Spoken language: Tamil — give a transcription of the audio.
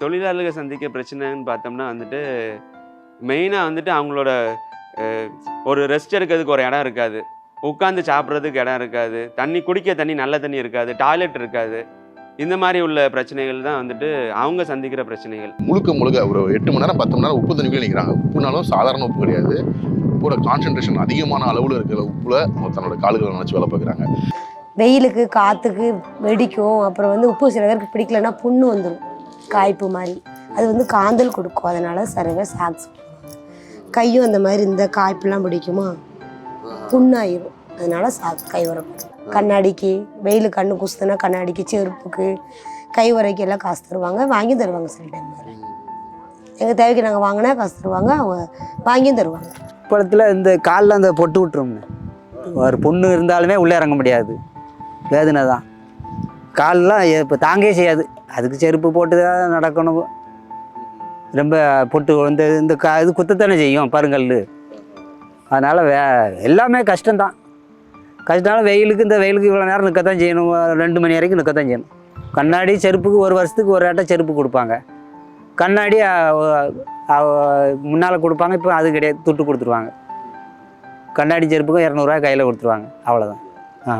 தொழிலாளர்கள் சந்திக்க பிரச்சனைன்னு பார்த்தோம்னா வந்துட்டு மெயினாக வந்துட்டு அவங்களோட ஒரு ரெஸ்ட் எடுக்கிறதுக்கு ஒரு இடம் இருக்காது. உட்காந்து சாப்பிட்றதுக்கு இடம் இருக்காது. தண்ணி குடிக்க தண்ணி நல்ல தண்ணி இருக்காது. டாய்லெட் இருக்காது. இந்த மாதிரி உள்ள பிரச்சனைகள் தான் வந்துட்டு அவங்க சந்திக்கிற பிரச்சனைகள். முழுக்க முழுக்க ஒரு எட்டு மணி நேரம் பத்து மணி நேரம் உப்பு தண்ணிக்குள்ளே நிற்கிறாங்க உப்புனாலும் சாதாரண உப்பு கிடையாது. உப்போட கான்சென்ட்ரேஷன் அதிகமான அளவில் இருக்கிற உப்புல அவங்க தன்னோட கால்களை நினச்சி வேலை பார்க்குறாங்க. வெயிலுக்கு காற்றுக்கு வெடிக்கும். அப்புறம் வந்து உப்பு சில பேருக்கு பிடிக்கலன்னா புண்ணு வந்துடும் காய்ப்பு மாதிரி. அது வந்து காந்தல் கொடுக்கும். அதனால சில சாக்ஸ். கையும் அந்த மாதிரி இந்த காய்ப்புலாம் பிடிக்குமா? புண்ணாயிரும். அதனால சாக்ஸ் கை உரப்படும் கண்ணாடிக்கு வெயில் கண்ணு குசுதுன்னா கண்ணாடிக்கு செருப்புக்கு கை உரைக்கு எல்லாம் காசு தருவாங்க. வாங்கி தருவாங்க சில டைம் எங்கள் தேவைக்கு நாங்கள் வாங்கினா காசு தருவாங்க. அவங்க வாங்கியும் தருவாங்க. படத்தில் இந்த காலில் அந்த பொட்டு விட்டுரும்னு ஒரு பொண்ணு இருந்தாலுமே உள்ளே இறங்க முடியாது. வேதனை தான். கால்லாம் இப்போ தாங்கே செய்யாது. அதுக்கு செருப்பு போட்டு தான் நடக்கணும். ரொம்ப பொட்டு இந்த இந்த கா இது குத்தத்தானே செய்யும் பருங்கல் அதனால் வே எல்லாமே கஷ்டம்தான். கஷ்டம்னால வெயிலுக்கு இந்த வெயிலுக்கு இவ்வளோ நேரம் நிற்கத்தான் செய்யணும். ரெண்டு மணி வரைக்கும் நிற்கத்தான் செய்யணும். கண்ணாடி செருப்புக்கு ஒரு வருஷத்துக்கு ஒரு ஆட்டம் செருப்பு கொடுப்பாங்க. கண்ணாடி முன்னால் கொடுப்பாங்க இப்போ அது கிடையாது துட்டு கொடுத்துருவாங்க. கண்ணாடி செருப்புக்கும் இரநூறுவா கையில் கொடுத்துருவாங்க. அவ்வளோதான் ஆ.